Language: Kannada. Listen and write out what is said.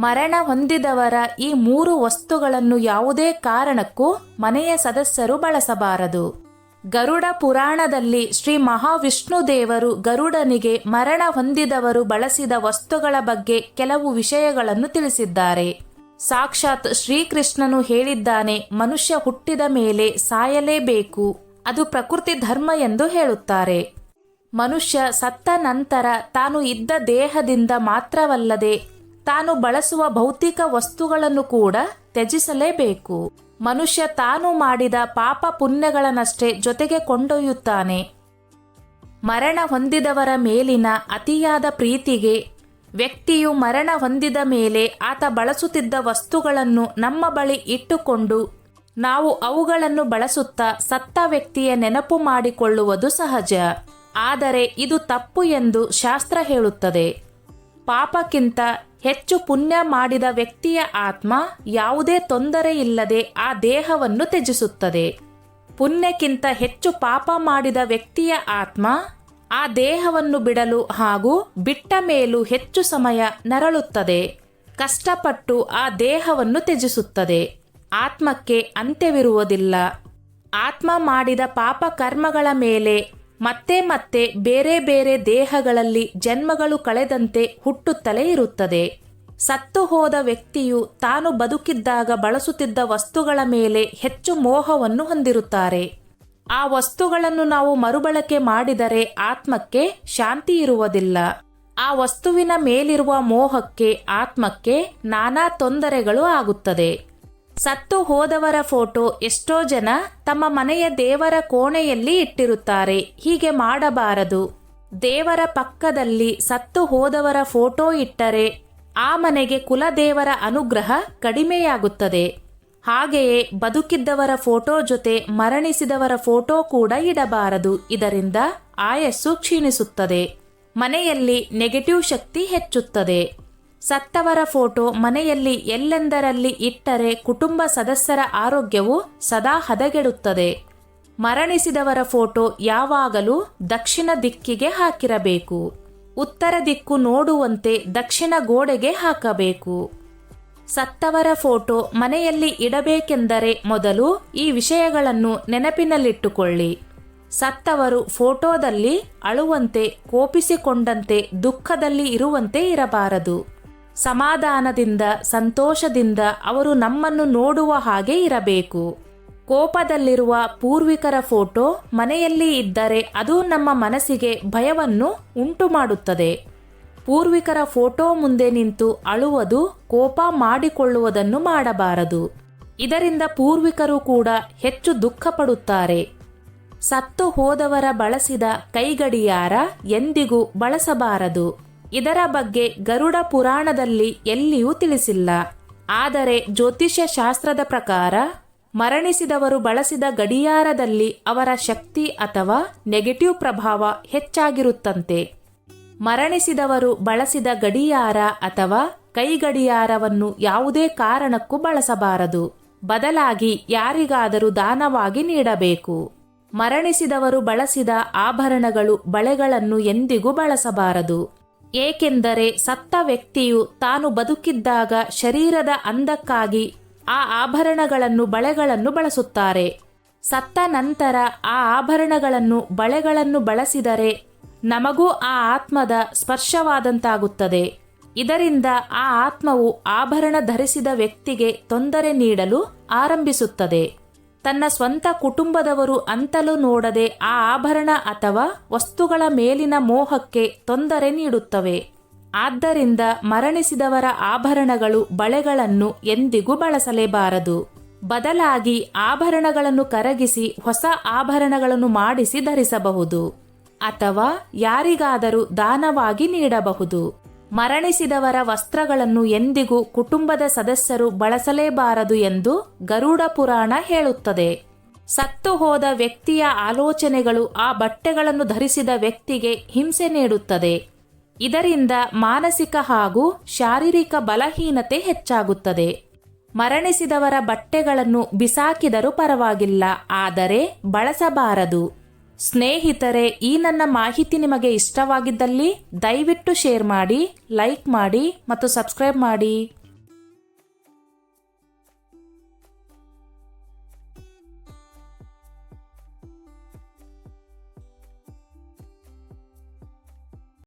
ಮರಣ ಹೊಂದಿದವರ ಈ ಮೂರು ವಸ್ತುಗಳನ್ನು ಯಾವುದೇ ಕಾರಣಕ್ಕೂ ಮನೆಯ ಸದಸ್ಯರು ಬಳಸಬಾರದು. ಗರುಡ ಪುರಾಣದಲ್ಲಿ ಶ್ರೀ ಮಹಾವಿಷ್ಣು ದೇವರು ಗರುಡನಿಗೆ ಮರಣ ಹೊಂದಿದವರು ಬಳಸಿದ ವಸ್ತುಗಳ ಬಗ್ಗೆ ಕೆಲವು ವಿಷಯಗಳನ್ನು ತಿಳಿಸಿದ್ದಾರೆ. ಸಾಕ್ಷಾತ್ ಶ್ರೀಕೃಷ್ಣನು ಹೇಳಿದ್ದಾನೆ, ಮನುಷ್ಯ ಹುಟ್ಟಿದ ಮೇಲೆ ಸಾಯಲೇಬೇಕು. ಅದು ಪ್ರಕೃತಿ ಧರ್ಮ ಎಂದು ಹೇಳುತ್ತಾರೆ. ಮನುಷ್ಯ ಸತ್ತ ನಂತರ ತಾನು ಇದ್ದ ದೇಹದಿಂದ ಮಾತ್ರವಲ್ಲದೆ ತಾನು ಬಳಸುವ ಭೌತಿಕ ವಸ್ತುಗಳನ್ನು ಕೂಡ ತ್ಯಜಿಸಲೇಬೇಕು. ಮನುಷ್ಯ ತಾನು ಮಾಡಿದ ಪಾಪ ಪುಣ್ಯಗಳನ್ನಷ್ಟೇ ಜೊತೆಗೆ ಕೊಂಡೊಯ್ಯುತ್ತಾನೆ. ಮರಣ ಹೊಂದಿದವರ ಮೇಲಿನ ಅತಿಯಾದ ಪ್ರೀತಿಗೆ, ವ್ಯಕ್ತಿಯು ಮರಣ ಹೊಂದಿದ ಮೇಲೆ ಆತ ಬಳಸುತ್ತಿದ್ದ ವಸ್ತುಗಳನ್ನು ನಮ್ಮ ಬಳಿ ಇಟ್ಟುಕೊಂಡು, ನಾವು ಅವುಗಳನ್ನು ಬಳಸುತ್ತಾ ಸತ್ತ ವ್ಯಕ್ತಿಯ ನೆನಪು ಮಾಡಿಕೊಳ್ಳುವುದು ಸಹಜ. ಆದರೆ ಇದು ತಪ್ಪು ಎಂದು ಶಾಸ್ತ್ರ ಹೇಳುತ್ತದೆ. ಪಾಪಕ್ಕಿಂತ ಹೆಚ್ಚು ಪುಣ್ಯ ಮಾಡಿದ ವ್ಯಕ್ತಿಯ ಆತ್ಮ ಯಾವುದೇ ತೊಂದರೆ ಇಲ್ಲದೆ ಆ ದೇಹವನ್ನು ತ್ಯಜಿಸುತ್ತದೆ. ಪುಣ್ಯಕ್ಕಿಂತ ಹೆಚ್ಚು ಪಾಪ ಮಾಡಿದ ವ್ಯಕ್ತಿಯ ಆತ್ಮ ಆ ದೇಹವನ್ನು ಬಿಡಲು ಹಾಗೂ ಬಿಟ್ಟ ಮೇಲೂ ಹೆಚ್ಚು ಸಮಯ ನರಳುತ್ತದೆ. ಕಷ್ಟಪಟ್ಟು ಆ ದೇಹವನ್ನು ತ್ಯಜಿಸುತ್ತದೆ. ಆತ್ಮಕ್ಕೆ ಅಂತ್ಯವಿರುವುದಿಲ್ಲ. ಆತ್ಮ ಮಾಡಿದ ಪಾಪ ಕರ್ಮಗಳ ಮೇಲೆ ಮತ್ತೆ ಮತ್ತೆ ಬೇರೆ ಬೇರೆ ದೇಹಗಳಲ್ಲಿ ಜನ್ಮಗಳು ಕಳೆದಂತೆ ಹುಟ್ಟುತ್ತಲೇ ಇರುತ್ತದೆ. ಸತ್ತು ಹೋದ ವ್ಯಕ್ತಿಯು ತಾನು ಬದುಕಿದ್ದಾಗ ಬಳಸುತ್ತಿದ್ದ ವಸ್ತುಗಳ ಮೇಲೆ ಹೆಚ್ಚು ಮೋಹವನ್ನು ಹೊಂದಿರುತ್ತಾರೆ. ಆ ವಸ್ತುಗಳನ್ನು ನಾವು ಮರುಬಳಕೆ ಮಾಡಿದರೆ ಆತ್ಮಕ್ಕೆ ಶಾಂತಿ ಇರುವುದಿಲ್ಲ. ಆ ವಸ್ತುವಿನ ಮೇಲಿರುವ ಮೋಹಕ್ಕೆ ಆತ್ಮಕ್ಕೆ ನಾನಾ ತೊಂದರೆಗಳು ಆಗುತ್ತದೆ. ಸತ್ತು ಹೋದವರ ಫೋಟೋ ಎಷ್ಟೋ ಜನ ತಮ್ಮ ಮನೆಯ ದೇವರ ಕೋಣೆಯಲ್ಲಿ ಇಟ್ಟಿರುತ್ತಾರೆ. ಹೀಗೆ ಮಾಡಬಾರದು. ದೇವರ ಪಕ್ಕದಲ್ಲಿ ಸತ್ತು ಹೋದವರ ಫೋಟೋ ಇಟ್ಟರೆ ಆ ಮನೆಗೆ ಕುಲದೇವರ ಅನುಗ್ರಹ ಕಡಿಮೆಯಾಗುತ್ತದೆ. ಹಾಗೆಯೇ ಬದುಕಿದ್ದವರ ಫೋಟೋ ಜೊತೆ ಮರಣಿಸಿದವರ ಫೋಟೋ ಕೂಡ ಇಡಬಾರದು. ಇದರಿಂದ ಆಯಸ್ಸು ಕ್ಷೀಣಿಸುತ್ತದೆ. ಮನೆಯಲ್ಲಿ ನೆಗೆಟಿವ್ ಶಕ್ತಿ ಹೆಚ್ಚುತ್ತದೆ. ಸತ್ತವರ ಫೋಟೋ ಮನೆಯಲ್ಲಿ ಎಲ್ಲೆಂದರಲ್ಲಿ ಇಟ್ಟರೆ ಕುಟುಂಬ ಸದಸ್ಯರ ಆರೋಗ್ಯವು ಸದಾ ಹದಗೆಡುತ್ತದೆ. ಮರಣಿಸಿದವರ ಫೋಟೋ ಯಾವಾಗಲೂ ದಕ್ಷಿಣ ದಿಕ್ಕಿಗೆ ಹಾಕಿರಬೇಕು. ಉತ್ತರ ದಿಕ್ಕು ನೋಡುವಂತೆ ದಕ್ಷಿಣ ಗೋಡೆಗೆ ಹಾಕಬೇಕು. ಸತ್ತವರ ಫೋಟೋ ಮನೆಯಲ್ಲಿ ಇಡಬೇಕೆಂದರೆ ಮೊದಲು ಈ ವಿಷಯಗಳನ್ನು ನೆನಪಿನಲ್ಲಿಟ್ಟುಕೊಳ್ಳಿ. ಸತ್ತವರು ಫೋಟೋದಲ್ಲಿ ಅಳುವಂತೆ, ಕೋಪಿಸಿಕೊಂಡಂತೆ, ದುಃಖದಲ್ಲಿ ಇರುವಂತೆ ಇರಬಾರದು. ಸಮಾಧಾನದಿಂದ, ಸಂತೋಷದಿಂದ ಅವರು ನಮ್ಮನ್ನು ನೋಡುವ ಹಾಗೆ ಇರಬೇಕು. ಕೋಪದಲ್ಲಿರುವ ಪೂರ್ವಿಕರ ಫೋಟೋ ಮನೆಯಲ್ಲಿ ಇದ್ದರೆ ಅದು ನಮ್ಮ ಮನಸ್ಸಿಗೆ ಭಯವನ್ನು ಉಂಟು ಮಾಡುತ್ತದೆ ಪೂರ್ವಿಕರ ಫೋಟೋ ಮುಂದೆ ನಿಂತು ಅಳುವುದು, ಕೋಪ ಮಾಡಿಕೊಳ್ಳುವುದನ್ನು ಮಾಡಬಾರದು. ಇದರಿಂದ ಪೂರ್ವಿಕರು ಕೂಡ ಹೆಚ್ಚು ದುಃಖಪಡುತ್ತಾರೆ. ಸತ್ತು ಹೋದವರ ಬಳಸಿದ ಕೈಗಡಿಯಾರ ಎಂದಿಗೂ ಬಳಸಬಾರದು. ಇದರ ಬಗ್ಗೆ ಗರುಡ ಪುರಾಣದಲ್ಲಿ ಎಲ್ಲಿಯೂ ತಿಳಿಸಿಲ್ಲ. ಆದರೆ ಜ್ಯೋತಿಷ್ಯ ಶಾಸ್ತ್ರದ ಪ್ರಕಾರ, ಮರಣಿಸಿದವರು ಬಳಸಿದ ಗಡಿಯಾರದಲ್ಲಿ ಅವರ ಶಕ್ತಿ ಅಥವಾ ನೆಗೆಟಿವ್ ಪ್ರಭಾವ ಹೆಚ್ಚಾಗಿರುತ್ತಂತೆ. ಮರಣಿಸಿದವರು ಬಳಸಿದ ಗಡಿಯಾರ ಅಥವಾ ಕೈಗಡಿಯಾರವನ್ನು ಯಾವುದೇ ಕಾರಣಕ್ಕೂ ಬಳಸಬಾರದು. ಬದಲಾಗಿ ಯಾರಿಗಾದರೂ ದಾನವಾಗಿ ನೀಡಬೇಕು. ಮರಣಿಸಿದವರು ಬಳಸಿದ ಆಭರಣಗಳು ಬಳೆಗಳನ್ನು ಎಂದಿಗೂ ಬಳಸಬಾರದು. ಏಕೆಂದರೆ ಸತ್ತ ವ್ಯಕ್ತಿಯು ತಾನು ಬದುಕಿದ್ದಾಗ ಶರೀರದ ಅಂದಕ್ಕಾಗಿ ಆ ಆಭರಣಗಳನ್ನು ಬಳೆಗಳನ್ನು ಬಳಸುತ್ತಾರೆ. ಸತ್ತ ನಂತರ ಆ ಆಭರಣಗಳನ್ನು ಬಳೆಗಳನ್ನು ಬಳಸಿದರೆ ನಮಗೂ ಆ ಆತ್ಮದ ಸ್ಪರ್ಶವಾದಂತಾಗುತ್ತದೆ. ಇದರಿಂದ ಆ ಆತ್ಮವು ಆಭರಣ ಧರಿಸಿದ ವ್ಯಕ್ತಿಗೆ ತೊಂದರೆ ನೀಡಲು ಆರಂಭಿಸುತ್ತದೆ. ತನ್ನ ಸ್ವಂತ ಕುಟುಂಬದವರು ಅಂತಲೂ ನೋಡದೆ ಆ ಆಭರಣ ಅಥವಾ ವಸ್ತುಗಳ ಮೇಲಿನ ಮೋಹಕ್ಕೆ ತೊಂದರೆ ನೀಡುತ್ತವೆ. ಆದ್ದರಿಂದ ಮರಣಿಸಿದವರ ಆಭರಣಗಳು ಬಳೆಗಳನ್ನು ಎಂದಿಗೂ ಬಳಸಲೇಬಾರದು. ಬದಲಾಗಿ ಆಭರಣಗಳನ್ನು ಕರಗಿಸಿ ಹೊಸ ಆಭರಣಗಳನ್ನು ಮಾಡಿಸಿ ಧರಿಸಬಹುದು. ಅಥವಾ ಯಾರಿಗಾದರೂ ದಾನವಾಗಿ ನೀಡಬಹುದು. ಮರಣಿಸಿದವರ ವಸ್ತ್ರಗಳನ್ನು ಎಂದಿಗೂ ಕುಟುಂಬದ ಸದಸ್ಯರು ಬಳಸಲೇಬಾರದು ಎಂದು ಗರುಡ ಪುರಾಣ ಹೇಳುತ್ತದೆ. ಸತ್ತು ಹೋದ ವ್ಯಕ್ತಿಯ ಆಲೋಚನೆಗಳು ಆ ಬಟ್ಟೆಗಳನ್ನು ಧರಿಸಿದ ವ್ಯಕ್ತಿಗೆ ಹಿಂಸೆ ನೀಡುತ್ತದೆ. ಇದರಿಂದ ಮಾನಸಿಕ ಹಾಗೂ ಶಾರೀರಿಕ ಬಲಹೀನತೆ ಹೆಚ್ಚಾಗುತ್ತದೆ. ಮರಣಿಸಿದವರ ಬಟ್ಟೆಗಳನ್ನು ಬಿಸಾಕಿದರೂ ಪರವಾಗಿಲ್ಲ, ಆದರೆ ಬಳಸಬಾರದು. ಸ್ನೇಹಿತರೆ ಈ ನನ್ನ ಮಾಹಿತಿ ನಿಮಗೆ ಇಷ್ಟವಾಗಿದ್ದಲ್ಲಿ ದಯವಿಟ್ಟು ಶೇರ್ ಮಾಡಿ ಲೈಕ್ ಮಾಡಿ ಮತ್ತು ಸಬ್ಸ್ಕ್ರೈಬ್ ಮಾಡಿ.